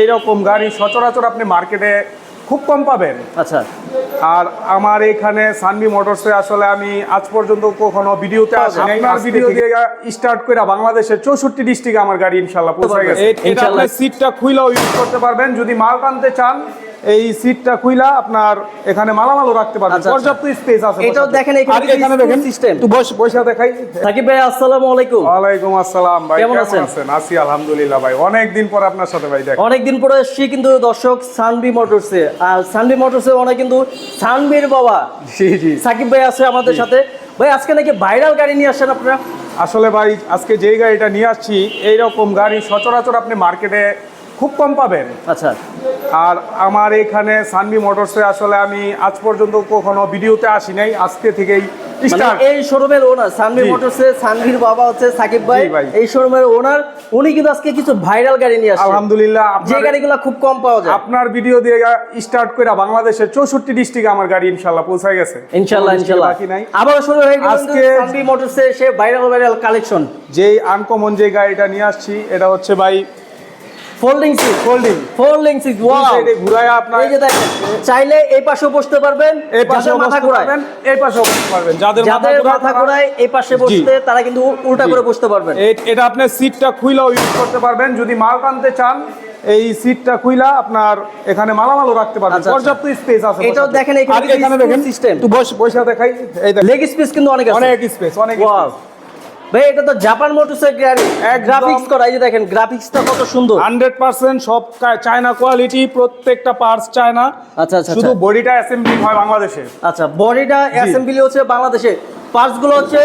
এইরকম গাড়ি সচরাচর আপনি মার্কেটে খুব কম পাবেন। আচ্ছা। আর আমার এখানে সানবি মোটরসে আসলে আমি আজ পর্যন্ত কখনো ভিডিওতে আসি নাই। আপনার আপনার ভিডিও দিয়ে স্টার্ট করে বাংলাদেশের চৌষট্টি ডিস্ট্রিক্টে আমার গাড়ি ইনশাল্লাহ পৌঁছে গেছে। এটা। আপনি সিটটা খুইলাও ইউজ করতে পারবেন। যদি মাল টানতে চান এই সিটটা খুইলা আপনার এখানে মালামালও রাখতে পারবেন আচ্ছা, আচ্ছা। পর্যাপ্ত স্পেস আছে এটাও দেখেন এখানে এখানে দেখেন system। একটু বস পয়সা দেখাই। সাকিব ভাই আসসালামু আলাইকুম। ওয়ালাইকুম আসসালাম ভাই কেমন আছেন? আছি আলহামদুলিল্লাহ ভাই। অনেক দিন পর আপনার সাথে ভাই দেখা। অনেকদিন পরে এসছি কিন্তু দর্শক সানবি মোটরসে আর সানবি মোটরসে অনেক কিন্তু সানবির বাবা। জি জি। সাকিব ভাই আছে আমাদের সাথে। ভাই আজকে নাকি ভাইরাল গাড়ি নিয়ে আসছেন আপনারা? আসলে ভাই আজকে যেই গাড়িটা নিয়ে আসছি এইরকম গাড়ি সচরাচর আপনি মার্কেটে খুব কম পাবেন। আচ্ছা। আর আমার এখানে সানবি মোটরসে আসলে আমি আজ পর্যন্ত কখনো ভিডিওতে আসি নাই আজকে থেকেই মানে এই শোরুমের ওনার সানবি জি। মোটরসে সানবির বাবা হচ্ছে সাকিব ভাই। এই শোরুমের ওনার উনি কিন্তু আজকে কিছু ভাইরাল গাড়ি নিয়ে আসছেন আলহামদুলিল্লাহ যে গাড়িগুলো খুব কম পাওয়া যায়। আপনার ভিডিও দিয়ে স্টার্ট করে বাংলাদেশের চৌষট্টি ডিস্ট্রিক্টে আমার গাড়ি ইনশাল্লাহ পৌঁছে গেছে। ইনশাল্লাহ ইনশাল্লাহ বাকি নাই। আবার শুরু হয়ে গেল আজকে- সানবি মোটরসে সে ভাইরাল ভাইরাল কালেকশন যেই আনকমন যে গাড়িটা নিয়ে আসছি এটা হচ্ছে ভাই folding seat folding folding seat wow সাইডে ঘুরায় আপনার এই যে দেখেন চাইলে এই পাশেও বসতে পারবেন এই পাশে মাথা এই পাশে বসতে পারবেন। যাদের মাথা ঘোরায় এই পাশে বসতে তারা কিন্তু উল্টা করে বসতে পারবেন। এটা আপনি সিটটা খুইলাও ইউজ করতে পারবেন। যদি মাল টানতে চান এই সিটটা খুইলা আপনার এখানে মালামালও রাখতে পারবেন। আচ্ছা, আচ্ছা। পর্যাপ্ত স্পেস আছে এটাও দেখেন এখানে দেখেন system। একটু বস পয়সা দেখাই। এই লেগ স্পেস কিন্তু অনেক আছে। অনেক স্পেস অনেক স্পেস ভাই এটা তো জাপান মোটরসের গাড়ি গ্রাফিক্স করা এই যে দেখেন গ্রাফিক্সটা কত সুন্দর। হান্ড্রেড পার্সেন্ট সব চায়না কোয়ালিটি প্রত্যেকটা পার্টস চায়না আচ্ছা আচ্ছা শুধু আচ্ছা। বডিটা অ্যাসেম্বলি হয় বাংলাদেশে। আচ্ছা বডিটা অ্যাসেম্বলি হচ্ছে বাংলাদেশে। পার্টসগুলো হচ্ছে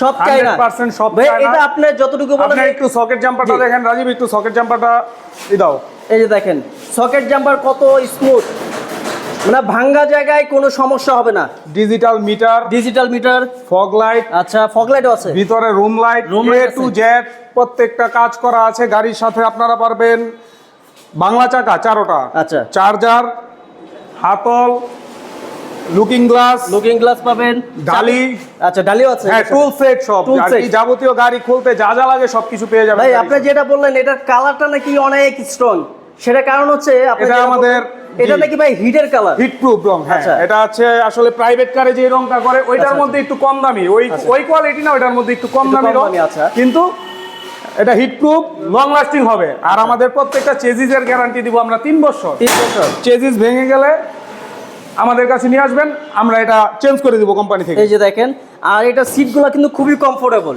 সব চাইনা 100% সব ভাই চায়না। এটা আপনি যতটুকু বলেন আপনি একটু সকেট জাম্পারটা দেখেন রাজীব একটু সকেট জাম্পারটা দাও। এই যে দেখেন সকেট জাম্পার কত স্মুথ মানে ভাঙ্গা জায়গায় কোনো সমস্যা হবে না। Digital meter digital meter fog light আচ্ছা ফগলাইটও আছে। ভিতরে room light Room A to. Z প্রত্যেকটা কাজ করা আছে গাড়ির সাথে আপনারা পারবেন। বাংলা চাকা চারোটা। আচ্ছা। চার্জার হাতল লুকিং গ্লাস লুকিং গ্লাস পাবেন। ডালি। আচ্ছা ডালিও আছে। হ্যাঁ টুল সেট সব। Set। যাবতীয় গাড়ি খুলতে যা যা লাগে সবকিছু পেয়ে যাবেন ভাই আপনি যেটা বললেন এটার কালারটা নাকি অনেক স্ট্রং সেটা কারণ হচ্ছে এটা আমাদের- এটা। নাকি ভাই হিটের কালার হিট প্রুফ রং হ্যাঁ। আচ্ছা। এটা হচ্ছে আসলে প্রাইভেট কারে যে রংটা করে ওইটার আচ্ছা, মধ্যে একটু কম দামি। ওই আচ্ছা। ওই কোয়ালিটি না ওইটার মধ্যে একটু কম দামি রং। আচ্ছা। কিন্তু এটা হিট প্রুফ লং লাস্টিং হবে। আর আমাদের প্রত্যেকটা চেজিসের গ্যারান্টি দিব আমরা তিন বছর। তিন বছর। চেজিস ভেঙে গেলে আমাদের কাছে নিয়ে আসবেন আমরা এটা চেঞ্জ করে দিব কোম্পানি থেকে। এই যে দেখেন আর এটা সিটগুলো কিন্তু খুবই কমফোর্টেবল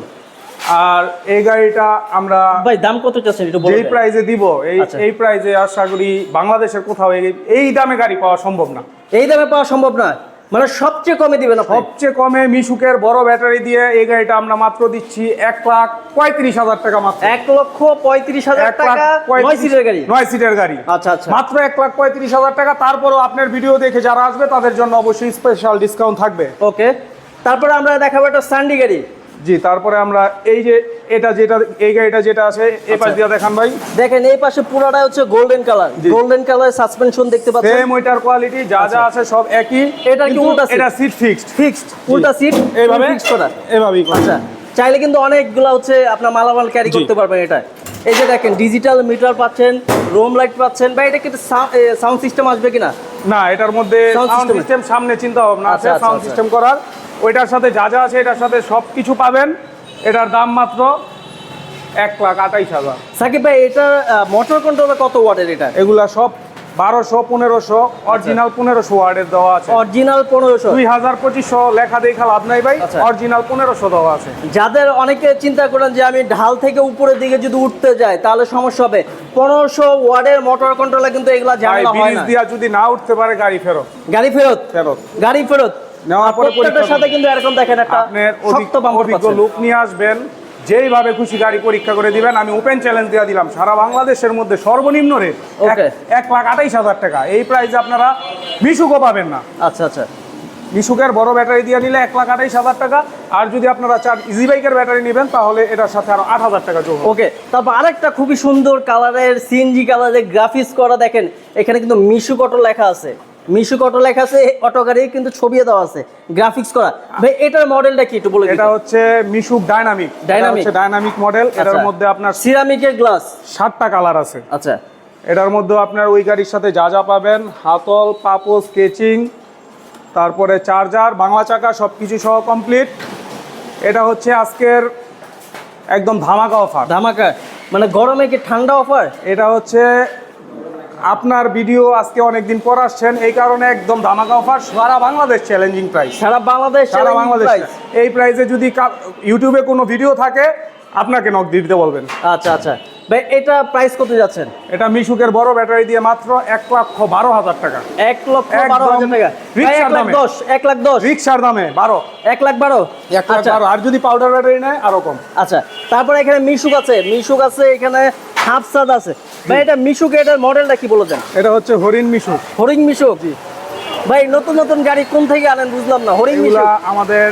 আর এই গাড়িটা আমরা ভাই দাম কত চাচ্ছেন? একটু বলুন প্রাইজে দিব এই আচ্ছা। এই প্রাইজে আশা করি বাংলাদেশের কোথাও এই- এই দামে গাড়ি পাওয়া সম্ভব না। এই দামে পাওয়া সম্ভব না। মানে সবচেয়ে কমে দিবেন সবচেয়ে কমে মিশুকের বড় ব্যাটারি দিয়ে এই গাড়িটা আমরা মাত্র দিচ্ছি এক লাখ পঁয়ত্রিশ হাজার টাকা মাত্র। এক লক্ষ পঁয়ত্রিশ হাজার টাকা নয় সিটের গাড়ি। নয় সিটের গাড়ি। আচ্ছা আচ্ছা। মাত্র এক লাখ পঁয়ত্রিশ হাজার টাকা। তারপরও আপনার ভিডিও দেখে যারা আসবে তাদের জন্য অবশ্যই স্পেশাল ডিসকাউন্ট থাকবে। ওকে তারপরে আমরা দেখাবো একটা সান্ডি গাড়ি। জি তারপরে আমরা এই যে এটা যেটা এই গাড়িটা যেটা আছে এই পাশ আচ্ছা। দিয়ে দেখান ভাই। দেখেন এই পাশে পুরোটা হচ্ছে golden colour. Golden colour suspension দেখতে পাচ্ছেন। সেম ওইটার কোয়ালিটি যা যা আছে সব একই এটা কি উল্টা এটা সিট ফিক্সড ফিক্সড উল্টা সিট এইভাবে ফিক্সড করা। এভাবেই করা। আচ্ছা চাইলে কিন্তু অনেকগুলো হচ্ছে আপনার মালামাল ক্যারি করতে পারবেন এটা। এই যে দেখেন ডিজিটাল মিটার পাচ্ছেন রুম লাইট পাচ্ছেন। বা এটা কি সাউন্ড সিস্টেম আসবে কিনা? না এটার মধ্যে সাউন্ড সিস্টেম সামনে চিন্তা ভাবনা আছে আচ্ছা, আচ্ছা, সাউন্ড আচ্ছা। সিস্টেম করার। ওইটার সাথে যা যা আছে এটার সাথে সব কিছু পাবেন। এটার দাম মাত্র এক লাখ আঠাইশ হাজার। সাকিব ভাই এটা মোটর কন্ট্রোলার কত ওয়াটের এটা? এগুলা সব বারোশো পনেরোশো অরিজিনাল পনেরোশো ওয়ার্ডের দেওয়া আছে। অরিজিনাল পনেরোশো। দুই হাজার পঁচিশশো লেখা দেখা লাভ নাই ভাই আচ্ছা। অরিজিনাল পনেরোশো দেওয়া আছে। যাদের অনেকে চিন্তা করেন যে আমি ঢাল থেকে উপরের দিকে যদি উঠতে যাই তাহলে সমস্যা হবে। পনেরোশো ওয়ার্ডের মোটর কন্ট্রোলে কিন্তু এগুলা ঝামেলা হয় না। দিয়া যদি না উঠতে পারে গাড়ি ফেরত। গাড়ি ফেরত? ফেরত। গাড়ি ফেরত? নেওয়ার পরে প্রত্যেকটার সাথে কিন্তু এরকম দেখেন একটা শক্ত বাম্পার লোক নিয়ে আসবেন যেইভাবে খুশি গাড়ি পরীক্ষা করে দিবেন আমি ওপেন চ্যালেঞ্জ দিয়ে দিলাম। সারা বাংলাদেশের মধ্যে সর্বনিম্ন রেট এক লাখ আঠাইশ হাজার টাকা। এই প্রাইসে আপনারা মিশুকও পাবেন না। আচ্ছা আচ্ছা। মিশুকের বড় ব্যাটারি দিয়ে নিলে এক লাখ আঠাইশ হাজার টাকা। আর যদি আপনারা চার ইজি বাইকের ব্যাটারি নেবেন তাহলে এটার সাথে আরও আট হাজার টাকা যোগ ওকে তারপর আরেকটা খুবই সুন্দর কালারের সিএনজি কালারের গ্রাফিক্স করা দেখেন এখানে কিন্তু মিশু কটো লেখা আছে। মিশু অটো লেখা আছে অটো গাড়ির কিন্তু ছবি দেওয়া আছে। গ্রাফিক্স করা। ভাই এটার মডেলটা কি একটু বলে এটা হচ্ছে Mishuk dynamic Dynamic। Dynamic model এটার আচ্ছা। মধ্যে আপনার সিরামিকের গ্লাস সাতটা কালার আছে। আচ্ছা। এটার মধ্যে আপনার ওই গাড়ির সাথে যা যা পাবেন হাতল পাপো স্কেচিং তারপরে চার্জার বাংলা চাকা সব কিছু সহ কমপ্লিট এটা হচ্ছে আজকের একদম ধামাকা অফার ধামাকা। মানে গরমে কি ঠান্ডা অফার এটা হচ্ছে আপনার ভিডিও আজকে অনেকদিন পর আসছেন এই কারণে একদম ধামাকা অফার সারা বাংলাদেশ চ্যালেঞ্জিং প্রাইস সারা বাংলাদেশ সারা বাংলাদেশ। এই প্রাইসে যদি ইউটিউবে কোনো ভিডিও থাকে আপনাকে নক দিতে বলবেন। আচ্ছা আচ্ছা। ভাই এটা প্রাইস কত যাচ্ছেন? এটা মিশুকের বড় ব্যাটারি দিয়ে মাত্র এক লক্ষ বারো হাজার টাকা। এক লক্ষ বারো হাজার টাকা। এক লাখ দামে। দশ এক লাখ দশ। রিক্সার দামে বারো। এক লাখ বারো? এক লাখ আচ্ছা। বারো। আর যদি পাউডার ব্যাটারি নেয় আরও কম। আচ্ছা তারপরে এখানে মিশুক আছে। মিশুক আছে এখানে হাফসাদ আছে। ভাই এটা মিশুক এটার মডেলটা কি বলেছেন এটা হচ্ছে হরিণ মিশুক। হরিং মিশুক? ভাই নতুন নতুন গাড়ি কোন থেকে আনেন বুঝলাম না হরিং এগুলা মিশুক। আমাদের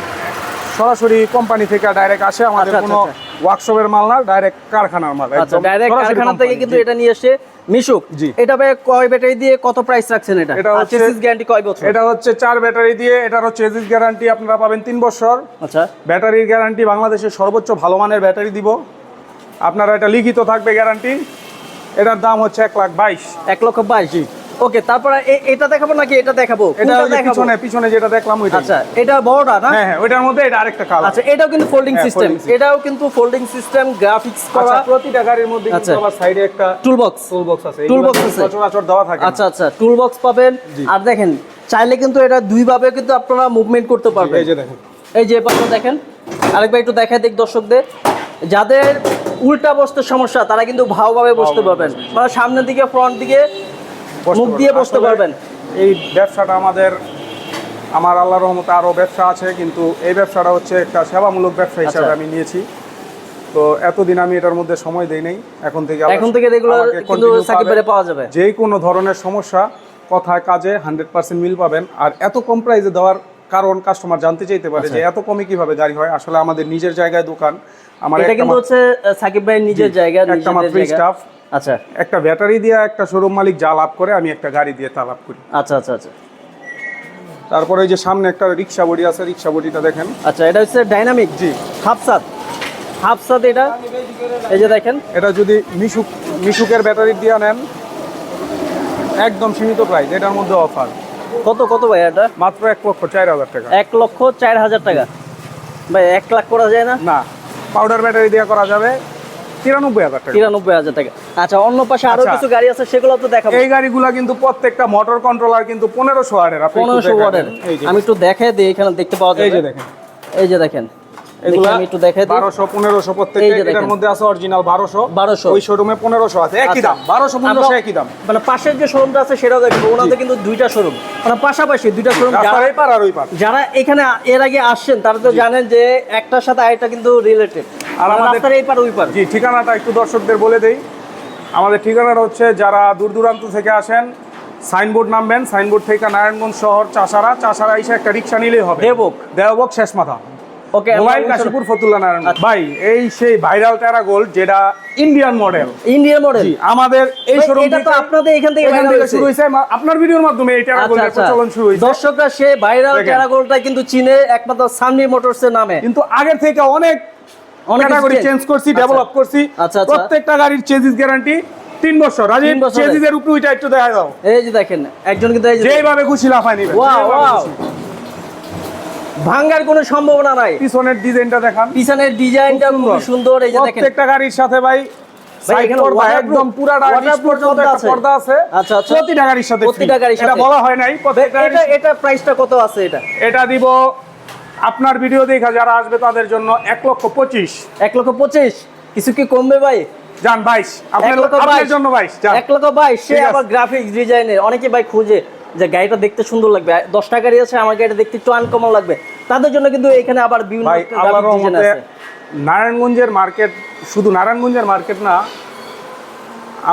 সরাসরি কোম্পানি থেকে ডাইরেক্ট আসে আমাদের আচ্ছা, কোনো আচ্ছা, ওয়ার্কশপের মাল না ডাইরেক্ট কারখানার মাল আচ্ছা ডাইরেক্ট কারখানা থেকে কিন্তু এটা নিয়ে এসে মিশুক। জি। এটা ভাই কয় ব্যাটারি দিয়ে কত প্রাইস রাখছেন এটা? এটা হচ্ছে- চেসিস গ্যারান্টি কয় বছর? এটা হচ্ছে চার ব্যাটারি দিয়ে এটার হচ্ছে এজিস গ্যারান্টি আপনারা পাবেন তিন বছর। আচ্ছা। ব্যাটারির গ্যারান্টি বাংলাদেশের সর্বোচ্চ ভালো মানের ব্যাটারি দিব। আপনারা এটা লিখিত থাকবে গ্যারান্টি এটার দাম হচ্ছে এক লাখ বাইশ। এক লক্ষ বাইশ ওকে তারপরে এটা দেখাবো নাকি এটা দেখাবো? এটা পিছনে পিছনে যেটা দেখলাম ওইটা আচ্ছা এটা বড়টা না? হ্যাঁ হ্যাঁ ওইটার মধ্যে এটা আরেকটা কালার আচ্ছা এটাও কিন্তু ফোল্ডিং হ্যাঁ, সিস্টেম এটাও কিন্তু ফোল্ডিং সিস্টেম গ্রাফিক্স করা। প্রতিটা গাড়ির মধ্যে কিন্তু আচ্ছা। আবার সাইডে একটা টুল বক্স টুল বক্স আছে। এগুলো box আছে। সচরাচর দেওয়া থাকে আচ্ছা আচ্ছা টুল বক্স পাবেন আর দেখেন চাইলে কিন্তু এটা দুই ভাবে কিন্তু আপনারা মুভমেন্ট করতে পারবেন। এই যে দেখেন। এই যে পাশে দেখেন আরেকবার একটু দেখাই দেখ দর্শকদের। যাদের উল্টা বসতে সমস্যা তারা কিন্তু ভাওভাবে বসতে পারবেন। মানে সামনের দিকে ফ্রন্ট দিকে মুখ দিয়ে বসতে পারবেন। এই ব্যবসাটা আমাদের আমার আল্লাহর রহমতে আরও ব্যবসা আছে কিন্তু এই ব্যবসাটা হচ্ছে একটা সেবামূলক ব্যবসা হিসাবে আচ্ছা। আমি নিয়েছি। তো এতদিন আমি এটার মধ্যে সময় দেই নাই এখন থেকে এখন থেকে রেগুলার কিন্তু সাকিব ভাইরে পাওয়া যাবে। যে কোনো ধরনের সমস্যা কথায় কাজে হান্ড্রেড পার্সেন্ট মিল পাবেন। আর এত কম প্রাইসে দেওয়ার কারণ কাস্টমার জানতে চাইতে পারে আচ্ছা। যে এত কমে কীভাবে গাড়ি হয়? আসলে আমাদের নিজের জায়গায় দোকান। আমার এটা কিন্তু হচ্ছে সাকিব ভাইয়ের নিজের জায়গা একটা মাত্র স্টাফ আচ্ছা। একটা ব্যাটারি দিয়ে একটা শোরুম মালিক যা লাভ করে আমি একটা গাড়ি দিয়ে তা লাভ করি। আচ্ছা আচ্ছা আচ্ছা। তারপরে এই যে সামনে একটা রিক্সা বডি আছে রিক্সা বডিটা দেখেন। আচ্ছা এটা হচ্ছে ডাইনামিক জি। হাফসাদ। হাফসাদ এটা? এই যে দেখেন। এটা যদি মিশুক মিশুকের ব্যাটারি দিয়ে নেন একদম সীমিত প্রাইস এটার মধ্যে অফার কত কত ভাই এটা? মাত্র এক লক্ষ চার হাজার টাকা। এক লক্ষ চার হাজার টাকা। ভাই এক লাখ করা যায় না? না পাউডার ব্যাটারি দিয়ে করা যাবে তিরানব্বই হাজার টাকা। তিরানব্বই হাজার টাকা। আচ্ছা অন্য পাশে আরও আচ্ছা। কিছু গাড়ি আছে সেগুলো তো দেখাবো। এই গাড়িগুলো কিন্তু প্রত্যেকটা মোটর কন্ট্রোলার কিন্তু পনেরোশো একটু পনেরোশো। ওয়ার্ডের আমি একটু দেখাই দিই এখানে দেখতে পাওয়া এই যে দেখেন। এই যে দেখেন। এগুলা আমি একটু দেখাই দিই। বারোশো পনেরোশো এই প্রত্যেকটা এটার মধ্যে আছে অরিজিনাল বারোশো। 1200 ওই শোরুমে আছে। একই আচ্ছা। দাম। একই দাম। মানে পাশের যে শোরুমটা আছে সেটাও দেখব ওনাদের কিন্তু দুইটা শোরুম মানে পাশাপাশি দুইটা শোরুম রাস্তার পার আর ওই পার যারা এখানে এর আগে আসছেন তারা তো জানেন যে একটার সাথে আরেকটা কিন্তু রিলেটেড আর আর আমাদের- রাস্তার এই পার ওই পার জি ঠিকানাটা একটু দর্শকদের বলে দেই। আমাদের ঠিকানাটা হচ্ছে যারা দূর দূরান্ত থেকে আসেন সাইনবোর্ড নামবেন। সাইনবোর্ড থেকে নারায়ণগঞ্জ শহর চাষারা। চাষারা এসে একটা রিক্সা নিলেই হবে। দেবক। দেওবক শেষ মাথা ওকে মোবাইল কাশীপুর ফতুল্লা নারায়ণ। ভাই এই সেই ভাইরাল টেরা গোল্ড যেটা ইন্ডিয়ান মডেল ইন্ডিয়ান মডেল আমাদের এই শোরুম এটা তো আপনাদের এখান থেকে এখান থেকে শুরু হয়েছে। মা- আপনার ভিডিওর মাধ্যমে এই টেরা আচ্ছা গোল্ডের আচ্ছা। প্রচলন শুরু হয়েছে। দর্শকরা সে ভাইরাল। টেরাগোলটা কিন্তু চীনে একমাত্র সানমি মোটরসের নামে। কিন্তু আগের থেকে অনেক অনেক ক্যাটাগরি চেঞ্জ করছি আচ্ছা। ডেভেলপ করছি। আচ্ছা, আচ্ছা। প্রত্যেকটা গাড়ির চেজিস গ্যারান্টি তিন বছর। বছরের। চেজিসের উপরে ওইটা একটু দেখা দাও। এই যে দেখেন একজন কিন্তু যেইভাবে খুশি লাফাই নিবেন ওয়াও ওয়াও। ভাঙ্গার কোনো সম্ভাবনা নাই। পিছনের ডিজাইনটা দেখান। পিছনের ডিজাইনটা খুব সুন্দর এই যে দেখেন। প্রত্যেকটা গাড়ির সাথে ভাই একদম পুরাটা পর্দা আছে। আচ্ছা, আচ্ছা। প্রতিটা গাড়ির সাথে প্রতিটা এটা বলা হয় নাই এটা এটা প্রাইসটা কত আছে এটা? এটা দিব আপনার ভিডিও দেখা যারা আসবে তাদের জন্য এক লক্ষ পঁচিশ। এক লক্ষ পঁচিশ? কিছু কি কমবে ভাই? যান বাইশ। আপনার। জন্য বাইশ এক লক্ষ বাইশ সে আবার গ্রাফিক্স ডিজাইনের অনেকে ভাই খুঁজে। যে গাড়িটা দেখতে সুন্দর লাগবে। দশটা গাড়ি আছে আমার গাড়িটা দেখতে একটু আনকমন লাগবে। তাদের জন্য কিন্তু এখানে আবার বিভিন্ন নারায়ণগঞ্জের মার্কেট শুধু নারায়ণগঞ্জের মার্কেট না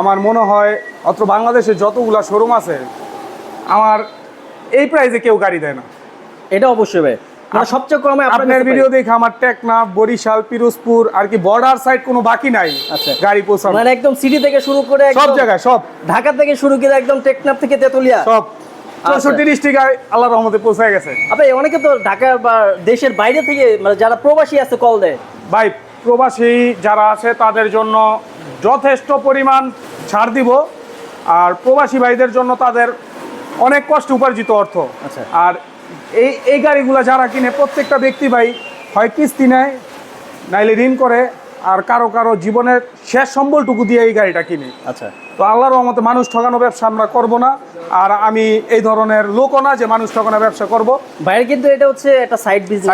আমার মনে হয় অত্র বাংলাদেশে যতগুলা শোরুম আছে আমার এই প্রাইসে কেউ গাড়ি দেয় না। এটা অবশ্যই ভাই। মানে সবচেয়ে কমে আপনার ভিডিও। দেখে আমার টেকনাফ বরিশাল পিরোজপুর আর কি বর্ডার সাইড কোনো বাকি নাই আচ্ছা। গাড়ি পৌঁছানো মানে একদম সিটি থেকে শুরু করে সব জায়গায় সব। ঢাকা থেকে শুরু করে একদম টেকনাফ থেকে তেতুলিয়া। সব। চৌষট্টি ডিস্ট্রিক্ট আল্লাহ রহমতে পৌঁছায় গেছে। আপনি অনেকে তো ঢাকা বা দেশের বাইরে থেকে মানে যারা প্রবাসী আছে কল দেয়। ভাই প্রবাসী যারা আছে তাদের জন্য যথেষ্ট পরিমাণ ছাড় দিব। আর প্রবাসী ভাইদের জন্য তাদের অনেক কষ্ট উপার্জিত অর্থ। আচ্ছা। আর এই এই গাড়িগুলো যারা কিনে প্রত্যেকটা ব্যক্তি ভাই হয় কিস্তি নেয় নাইলে ঋণ করে। আর কারও কারও জীবনের শেষ সম্বলটুকু দিয়ে এই গাড়িটা কিনে। আচ্ছা। তো আল্লাহর রহমতে মানুষ ঠকানো ব্যবসা আমরা করব না। আর আমি এই ধরনের লোকও না যে মানুষ ঠকানো ব্যবসা করব। বাইরে কিন্তু এটা হচ্ছে একটা সাইড বিজনেস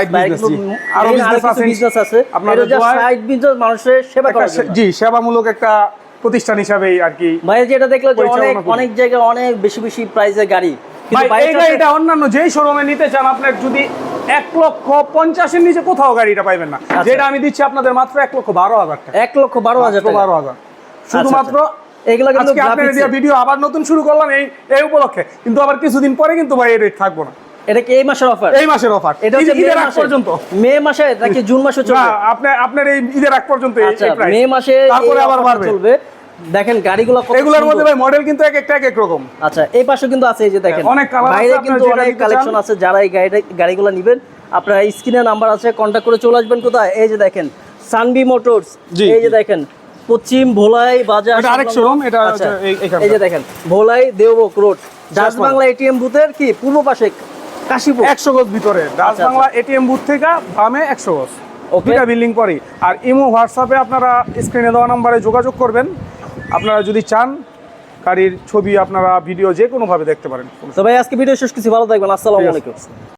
আরও আছে। বিজনেস আছে। আপনাদের সাইড বিজনেস মানুষের সেবা জন্য। জি সেবামূলক একটা প্রতিষ্ঠান হিসাবেই আর কি ভাই যেটা দেখল যে অনেক অনেক জায়গায় অনেক বেশি বেশি প্রাইসের গাড়ি। ভাই এই গাড়িটা অন্যান্য যেই শোরুমে নিতে চান আপনার যদি এক লক্ষ পঞ্চাশের নিচে কোথাও গাড়িটা পাইবেন না। আচ্ছা। যেটা আমি দিচ্ছি আপনাদের মাত্র এক লক্ষ বারো হাজার টাকা। এক লক্ষ বারো হাজার বারো হাজার। শুধুমাত্র এগুলো কিন্তু আজকে দিয়ে ভিডিও আবার নতুন শুরু করলাম এই এই উপলক্ষে। কিন্তু আবার কিছুদিন পরে কিন্তু ভাই এই রেট থাকব না। এটা কি এই মাসের অফার এই মাসের অফার এটা হচ্ছে মে ঈদের আগ পর্যন্ত। মে মাসে নাকি জুন মাসে চলবে? আপনার আপনার এই ঈদের আগ পর্যন্ত এই- আচ্ছা মে মাসে তারপরে আবার বাড়বে। চলবে। দেখেন গাড়িগুলো এগুলোর মধ্যে ভাই মডেল কিন্তু এক একটা এক এক রকম। আচ্ছা এই পাশে কিন্তু আছে এই যে দেখেন। অনেক বাইরে কিন্তু অনেক কালেকশন আছে যারা এই গাড়ি গাড়িগুলো নেবেন আপনারা স্ক্রিনে নাম্বার আছে কন্ট্যাক্ট করে চলে আসবেন কোথায়? এই যে দেখেন সানবি মোটরস এই যে দেখেন পশ্চিম ভোলাই বাজার এটা আরেক showroom, এটা আচ্ছা, এই- যে দেখেন ভোলাই দেওবক রোড। ডাচ বাংলা এটিএম বুথের কি? পূর্ব পাশে কাশীপুর। একশো গজ ভিতরে। ডাচ আচ্ছা, বাংলা এটিএম বুথ থেকে বামে একশো গজ। Okay. দুটা বিল্ডিং পরে আর ইমো হোয়াটসঅ্যাপে আপনারা স্ক্রিনে দেওয়া নাম্বারে যোগাযোগ করবেন। আপনারা যদি চান গাড়ির ছবি আপনারা ভিডিও যে কোনোভাবে দেখতে পারেন তো ভাই আজকে ভিডিও শেষ কিছু ভালো থাকবেন আসসালামু। আলাইকুম